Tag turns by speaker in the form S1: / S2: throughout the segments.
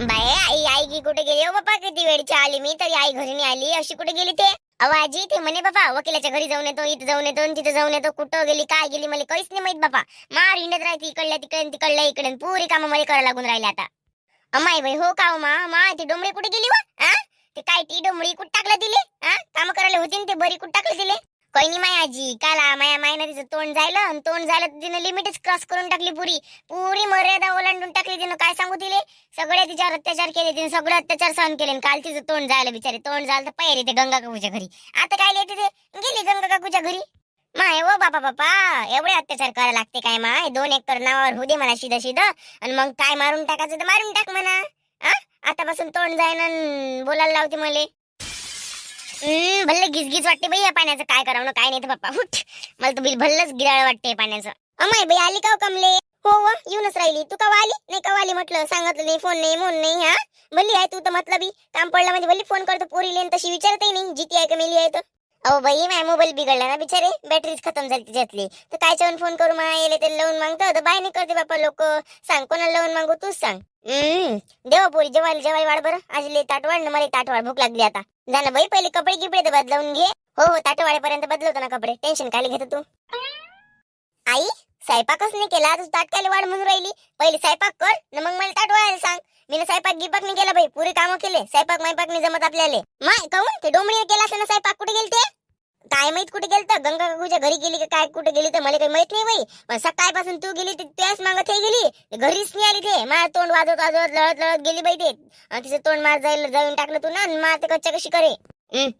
S1: Bye आई आई की कुठे गेली? हो बापा किती वेळची आली मी? तरी आई घरी नाही आली. अशी कुठे गेली ते? अहो आजी ते म्हणे बाबा वकिलाच्या घरी जाऊन येतो इथं जाऊन येतो आणि तिथं जाऊन येतो. कुठं गेली काय गेली मला काहीच नाही माहीत बापा. मार हिंडत राहते इकडल्या तिकडे तिकडल्या इकडे पुरी कामं मला करायला लागून राहिले आता. अमाई बाई हो का हो मा? मा ती डोंबळी कुठे गेली वा? ते काय ती डोंबळी कुठं टाकलं दिले काम करायला होती ते बरी कुठं टाकलं दिले काही नाही माय आजी काला माया मायनं तिचं तोंड झालं आणि तोंड झालं तर तिनं लिमिटच क्रॉस करून टाकली पुरी. पुरी मर्यादा ओलांडून टाकली तिनं. काय सांगू तिले? सगळे तिच्यावर अत्याचार केले तिने सगळे अत्याचार सहन केले आणि काल तिचं तोंड झालं बिचारे. तोंड झालं तर पहिले ते गंगा काकूच्या घरी. आता काय येते ते? गेली गंगा काकूच्या घरी. माय ओ बापा बापा एवढे अत्याचार करायला लागते काय माय? दोन एकर नावावर होऊ दे म्हणा शिद शिद. आणि मग काय मारून टाकायचं तर मारून टाक म्हणा. आ? आतापासून तोंड जाईन अन बोलायला लावते मले. भल्ल गिजगिज वाटते बाई या पाण्याचं. काय करावं काय नाही तर बाप्पा मला तर बिल भल्लच गिराळ वाटते पाण्याचं. अमाय बाई आली का हो कमले? हो व येऊनच राहिली. तू कवा आली? नाही कवा आली म्हटलं. सांगितलं नाही फोन नाही म्हणून नाही हा? भल्ली आहे तू तर मतलबी काम पडलं म्हणजे भल्ली फोन करतो पोरी लेन तशी विचारतही नाही. जिती आहे का मेली आहे तर? अहो बाई माझा मोबाईल बिघडला ना बिचारे. बॅटरीच खतम झाली तिच्यातली तर कायच्यावर फोन करू? मा येले ते लावून मागतो. तर बाय नाही करते बापा लोक. सांग कोणाला लावून मागू तूच सांग. हम्म. देवा पोरी जेवायला जेवायला वाढ बरं. आज ले ताट वाढ ना मला ताट वाढ. भूक लागली आता. जा ना बाई पहिले कपडे गिपडे तर बदलवून घे. हो हो ताटवाड्यापर्यंत बदलवतो ना कपडे. टेन्शन काय घेतो तू? आई स्वयंपाकच नाही केला तू ताट काय वाढ म्हणून राहिली. पहिले स्वयंपाक कर न मग मला ताट वाढायला सांग. मी स्वयंपाक गिपाक नाही केला बाई पुरे कामं केले स्वयंपाक मैपाक नाही जमत आपल्याला. माय काऊन ते डोंबळीने केला असं ना स्वयंपाक कुठे गेलते? काय माहीत कुठे गेलत? गंगा काकूच्या घरी गेली का काय? कुठे गेली तर मला काही माहीत नाही बाई. पण सकाळपासून तू गेली ते त्याच मागत हे गेली. घरीच नाही आली ते. माझं तोंड वाजवत वाजवत लढत लढत गेली बाई ते. आणि तिचं तोंड मार जायला जाऊन टाकलं तू ना. मा ते कच्च्या कशी करे?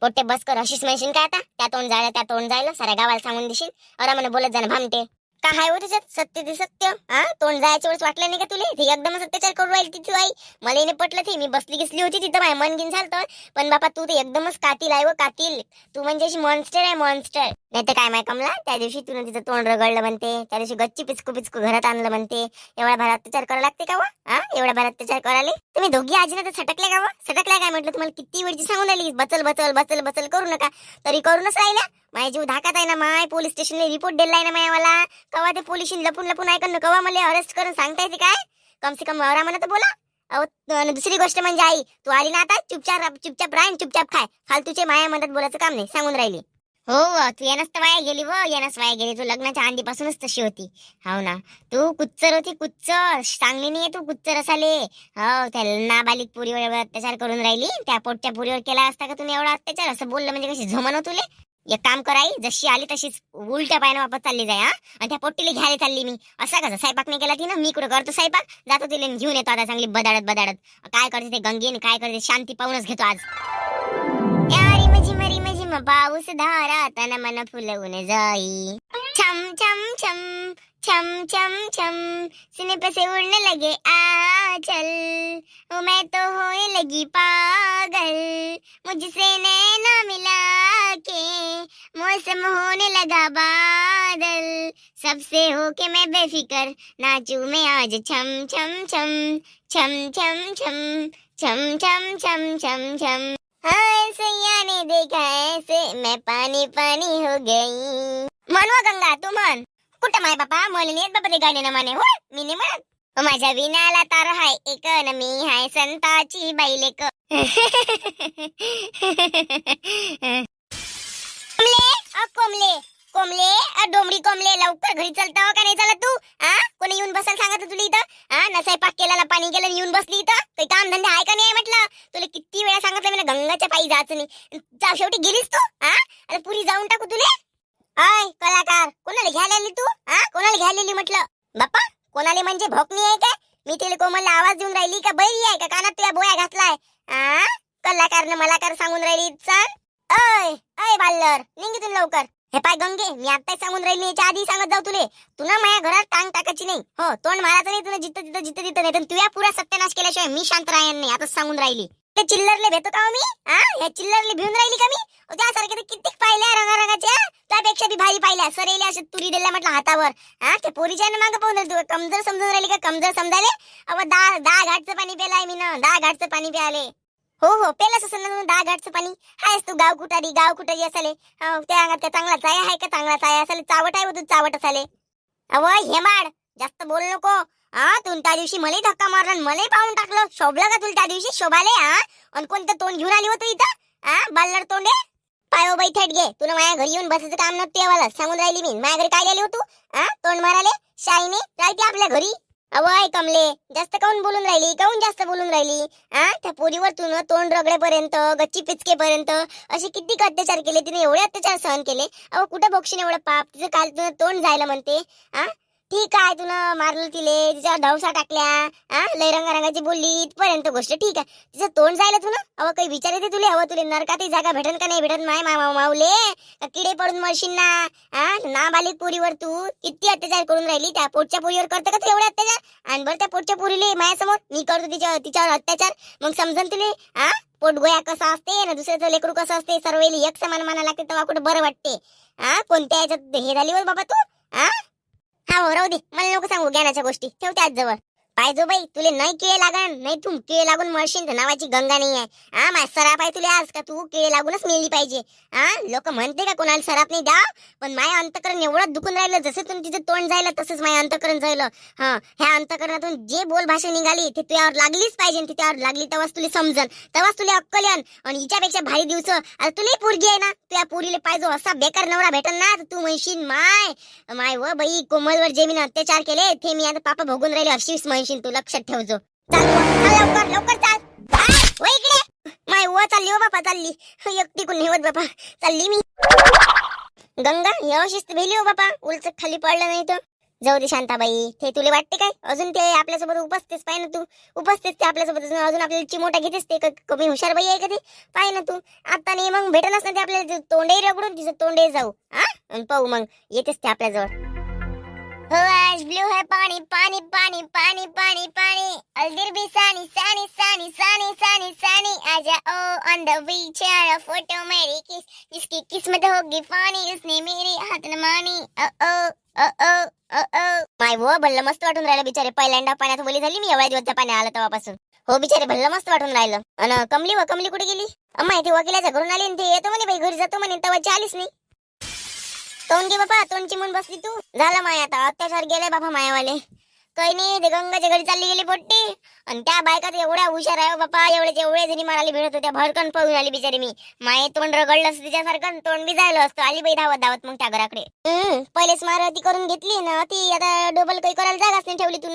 S1: पोट्टे बस कर. अशीच म्हणशील काय आता? त्या तोंड जायला त्या तोंड जायला साऱ्या गावाला सांगून देशील. अरे मला बोलत जाणं भामटे. काय हाय हो त्याच्यात सत्य ते सत्य? हा? तोंड जायच्या वेळेस वाटलं नाही का तुले? ते एकदमच अत्याचार करू राहील तिथं आई. मला नाही पटलं ते. मी बसली गिसली होती तिथं. माय मन गिन झालं पण बापा तू ते एकदमच कातील आहे व कातील. तू म्हणजे अशी मॉन्स्टर आहे मॉन्स्टर नाही तर काय माय कमला? त्या दिवशी तुला तिचं तोंड रगडलं म्हणते त्या दिवशी गच्ची पिचकू पिचकू घरात आणलं म्हणते. एवढ्या भरात अत्याचार करावं लागते का हा? एवढ्या भरात अत्याचार करायला? तुम्ही दोघी आजीनं तर सटकल्या का सटकल्या काय म्हटलं तुम्हाला? किती वेळची सांगून राहिली? बचल बचल बचल बचल करू नका. तरी करूनच राहिल्या. माझ्या जीव धाकात आहे ना माय. पोलीस स्टेशनला रिपोर्ट दिला आहे ना मायावाला. कवा ते पोलीस लपून लपून ऐकून कवा मला अरेस्ट करून सांगता येते काय? कम से कम वावरा म्हणा तर बोला. अहो दुसरी गोष्ट म्हणजे आई तू आली ना आता? चुपचाप चुपचाप राह चुपचाप खाय. फालतूचे माया मदत बोलायचं काम नाही. सांगून राहिली. हो तू येणंच तर वाया गेली व येणंच वाया गेली. तू लग्नाच्या आधीपासूनच तशी होती. हो ना. तू कुच्चर होती कुच्चर. चांगली नाही तू कुच्चर असाले. हो त्या नाबालिक पुरीवर अत्याचार करून राहिली. त्या पोटच्या पुरीवर केला असता का तुम्ही एवढा अत्याचार? असं बोललं म्हणजे कशी जमन हो तुले? एक काम कराई जशी आली तशीच उलट्या पायानं वापस चालली जाय हा. आणि त्या पोट्टीला घ्यायला चालली मी. असा कसं स्वयंपाक नाही केला तिनं? मी कुठं करतो स्वयंपाक? जातो तिला घेऊन येतो आता चांगली बदाडत बदाडत. काय करते ते गंगेन काय करते शांती पाहूनच घेतो आज. पाऊस धारा तन मन फुलवून जाई छम छम छम छम छम छम सीने पे से उड़ने लगे आंचल ओ मैं तो होने लगी पागल मुझसे नैना मिला के मौसम होने लगा बादल सबसे होके मैं बेफिकर नाचू मैं आज छम छम छम छम छम छम छम छम छम छम छम हाँ सैया ने देखा ऐसे मैं पानी पानी हो गई। मनवा गंगा तू म्हण कुठं माय बापा? मला नाही येत बाबा ते गाणे ना म्हणे हो मी नाही म्हणत. माझ्या विनाला तार हाय एक न मी हाय संताची बैलेक कोमले अ कोमले कोमले अ डोमडी कोमले लवकर घरी चलता का नाही चला तू? आ? कोणी येऊन बसायला सांगत तुला इथं? हा ना स्वयंपाक केलेला पाणी गेलं येऊन बसली इथं? पायी जायचं नाही. जा शेवटी गेलीस तू हा? आणि पुरी जाऊन टाकू तुले? आय कलाकार कोणाला घ्यायलाली तू? हा? कोणाला घ्यायला म्हटलं? बाप्पा कोणाला म्हणजे भोकणी आहे का मी तिला कोमलला आवाज देऊन राहिली का बैरी आहे का? कानात तुला बोया घातलाय. हा कलाकारनं मला कर सांगून राहिली चल. अय अय बाल्लर निघितून लवकर. हे पाय गंगे मी आता सांगून राहिली याच्या आधी सांगत जाऊ तुले. तुला माझ्या घरात टांग टाकायची नाही. हो तोंड मारायचं नाही तुला जिथं जिथं जिथं जिथं नाही तर तुया पुरा सत्यानाश केल्याशिवाय मी शांत राहणार नाही आता सांगून राहिली. ते चिल्लरले भेटतो का हो मी हा? ह्या चिल्लरले भिवून राहिली का मी? अहो, त्यासारखे तर कित्येक पाहिल्या रंगारंगाच्या त्यापेक्षा बी भारी पाहिल्या सरेल्या अशा तुरी दिल्या म्हटलं हातावर. हा? ते पोरीच्या मागं पाहून राहिली तू कमजोर समजून राहिली का? कमजोर समजायले अव दहा दहा घाटचं पाणी प्यालाय मी ना दहा घाटचं पाणी प्याले. हो हो पेलास असं ना दहा घाटचं पाणी. हायस तू गाव कुटारी गाव कुटारी असाले? हो, त्या अंगात काय चांगला चाया आहे का? चांगला चाया असाले? चावट आहे हो तू चावट असाले? अव हेमाड जास्त बोल नको. हा तू त्या दिवशी मलाही धक्का मारला मलाही पाहून टाकलं. शोभलं का तुला त्या दिवशी? शोभाले हा आणि कोणतं तोंड घेऊन आली होती इथं? हा बाल्लर तोंडे? पायो बाई थेट घे. तुला माझ्या घरी येऊन बसायचं काम नव्हतं यावाला सांगून राहिली मी. माझ्या घरी काय गेली होतो हा तोंड माराले? शाईने राहते आपल्या घरी? अवय कमले जास्त काऊन बोलून राहिली? काऊन जास्त बोलून राहिली? हा त्या पोरीवर तू तोंड रगडेपर्यंत गच्ची पिचकेपर्यंत असे किती अत्याचार केले? तिने एवढे अत्याचार सहन केले. अहो कुठं बक्षीने एवढं पाप? तिचं काल तुझं तोंड जायला म्हणते. हा ठीक आहे तुला मारलं तिले तिच्यावर धावसा टाकल्या हा लय रंगारंगाची बोलली इथपर्यंत गोष्ट ठीक आहे. तिचं तोंड जायला तुला अव काही विचार येते तुले? अव तुले नरकातही जागा भेटन का नाही भेटत माय मामा माऊले का किडे पडून मरशील ना? हा नाबालिक पोरीवर तू किती अत्याचार करून राहिली? त्या पोटच्या पोरीवर करतं का तू एवढे अत्याचार? आणि बरं त्या पोटच्या पोरीले माझ्यासमोर मी करतो तिच्या तिच्यावर अत्याचार. मग समजन तुले हा पोटगोया कसा असते ना दुसऱ्याचं लेकरू कसं असते? सर्व एक समान माना लागते तेव्हा कुठं बरं वाटते? हा कोणत्या याच्यात हे झाली बाबा तू? हा हा हो राहू दे. मला नको सांगू ज्ञानाच्या गोष्टी. ठेवते आज जवळ. पाहिजो बाई तुले नाही किळे लागन नाही तू किळे लागून मरशील तर नावाची गंगा नाही आहे. हा माय सराप आहे तुले आज का तू किळे लागूनच मेली पाहिजे. हा लोक म्हणते का कोणाला सराप नाही द्या पण माय अंतकरण एवढं दुखून राहिलं जसं तुम्ही तिचं तोंड जायला तसंच माय अंतकरण जायलं हा ह्या अंतकरणातून जे बोल भाषा निघाली ते तुझ्यावर लागलीच पाहिजे आणि ती लागली तेव्हाच तुला समजन तेव्हाच तुला अक्कल येन. आणि हिच्यापेक्षा भारी दिवस अरे तुला पोरगी आहे ना तुझ्या पोरीले पाहिजे असा बेकार नवरा भेटन ना तर तू म्हणशील माय माय व बाई कोमलवर जे मी अत्याचार केले ते मी आता पापा भोगून राहिले अशीच म्हणशील. तू लक्षात ठेवजो चाल चाल लवकर लवकर चाल. इकडे. माय व चालली हो बापा चालली. एकटी कोण बापा. चालली मी. गंगा व्यवस्थित भेली हो बापा. उलच खाली पडलं नाही तर. जाऊ दे शांताबाई. ते तुला वाटते काय? अजून ते आपल्यासोबत उपस्थित पाय ना तू. उपस्थित ते आपल्यासोबत अजून आपल्याला चिमोटा घेतेस ते. कमी हुशार बाई आहे का ते? पाय ना तू. आता नाही मग भेटनच ना ते आपल्याला. तोंडही रगडून तिचं तोंडही जाऊ. हा पाहू मग. येतेस ते आपल्याजवळ. हो, आज ब्लू है पानी पानी पानी पानी पानी पानी। अलदिर भी सानी सानी सानी सानी सानी सानी। आजा ओ ऑन द बीच यार फोटो मेरी किस जिसकी किस्मत होगी पानी उसने मेरी हाथ न मानी। ओ ओ ओ ओ ओ ओ। माय वो भल्ल मस्त वाटून राहिलं बिचारे पहिल्यांदा पाण्यात बोली झाली मी एवढ्या दिवसच्या पाणी आलं तेव्हापासून। हो बिचारे भल्ल मस्त वाटून राहिलं। अन कमली व कमली कुठे गेली? अम्मा ती वकिलाच्या घरून आली आणि ते येतो म्हणे बाई घरी जातो म्हणे तेव्हा आलीच नाही। तोंड घे बापा तोंड चिमून बसली तू. झालं माय आता अत्याचार गेले बापा मायावाले. काही नाही ते गंगाच्या घरी चालली गेली पोट्टी. आणि त्या बायकात एवढ्या हुशार आहे हो बापा एवढे एवढे जणी मारायला भेटत होत्या भडकन पळून आली बिचारी मी. माये तोंड रगडलं असतं तिच्यासारखं तोंड बी जायलं असतं. आली बाई धावत धावत मग त्या घराकडे. पहिलेच पहिलेच मारती करून घेतली ना ती आता डबल काही करायला ठेवली तू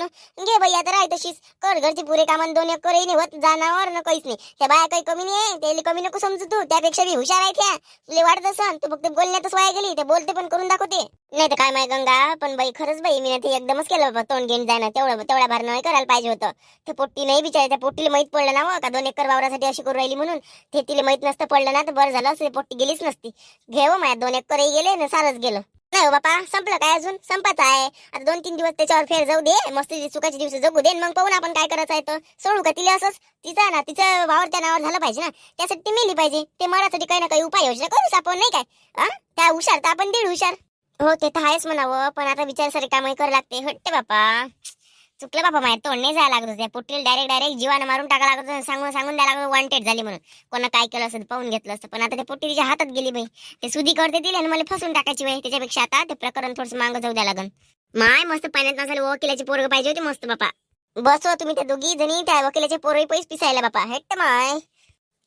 S1: घे बाई आता राह तशीच. कर घरची पुरे काम दोन एक करही नाही होत. जाणावर ना काहीच नाही. त्या बाया काही कमी नाही त्याला कमी नको समजू तू. त्यापेक्षा बी हुशार आहे त्या. तुला वाटत असं तू फक्त बोलण्यातच वाया गेली. ते बोलते पण करून दाखवते. नाही तर काय माय गंगा? पण बाई खरंच बाई मी ते एकदमच केलं बाबा. तोंड घेऊन जाणं. तेवढं तेवढ्या भार नाही करायला पाहिजे होतं. ते पोट्टी नाही बिचारे. त्या पोट्टीला माहीत पडलं ना हो का दोन एकर वावरासाठी अशी करू राहिली म्हणून. ते तिला माहीत नसतं पडलं ना तर बरं झालं. असं पोट्टी गेलीच नसती. घेव हो माया दोन एकरही गेले ना सारच गेलं. नाही हो बापा संपलं काय अजून? संपायचं आहे. आता दोन तीन दिवस त्याच्यावर फेर जाऊ दे. मस्त चुकाचे दिवस जगू दे मग पाहून आपण काय करायचं आहे तर. सोडू का तिला असंच? तिचा ना तिचं वावर त्या नावावर झालं पाहिजे ना. त्यासाठी ती मेली पाहिजे. ते मरासाठी काही ना काही उपाययोजना करूच आपण नाही काय? आ? त्या हुशार तर आपण दीड हुशार. हो ते तर आहेच म्हणावं पण आता विचारसारे कामही करावं लागते. हट्टे बापा. चुकलं बाबा माहिती तोंड नाही जायला लागत होत्या पुट्टीला डायरेक्ट डायरेक्ट जीवानं मारून टाका लागत होतं. सांगून सांगून द्यायला लागत वॉन्टेड झाली म्हणून. कोणा काय केलं असतं पाहून घेतलं असतं. पण आता ते पोट्टी हातात गेली बाई. ते सुधी करते दिली आणि मला फसून टाकायची बाई. त्याच्यापेक्षा आता ते प्रकरण थोडंसं मागं जाऊ द्या लागन. माय मस्त पाण्यात नसायला वकिलाची पोरग पाहिजे होती मस्त बापा. बस तुम्ही त्या दोघी जणी त्या वकिलाचे पोरही पैसे पिसायला बापा. Hate my.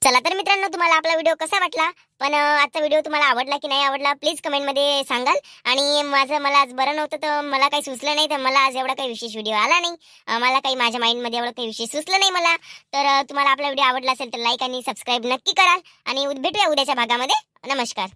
S1: चला तर मित्रांनो तुम्हाला आपला व्हिडिओ कसा वाटला? पण आजचा व्हिडिओ तुम्हाला आवडला की नाही आवडला प्लीज कमेंटमध्ये सांगाल. आणि माझं मला आज बरं नव्हतं तर मला काही सुचलं नाही तर मला आज एवढा काही विशेष व्हिडिओ आला नाही. मला काही माझ्या माइंडमध्ये एवढं काही विशेष सुचलं नाही मला. तर तुम्हाला आपला व्हिडिओ आवडला असेल तर लाईक आणि सबस्क्राईब नक्की कराल. आणि उद- भेटूया उद्याच्या भागामध्ये. नमस्कार.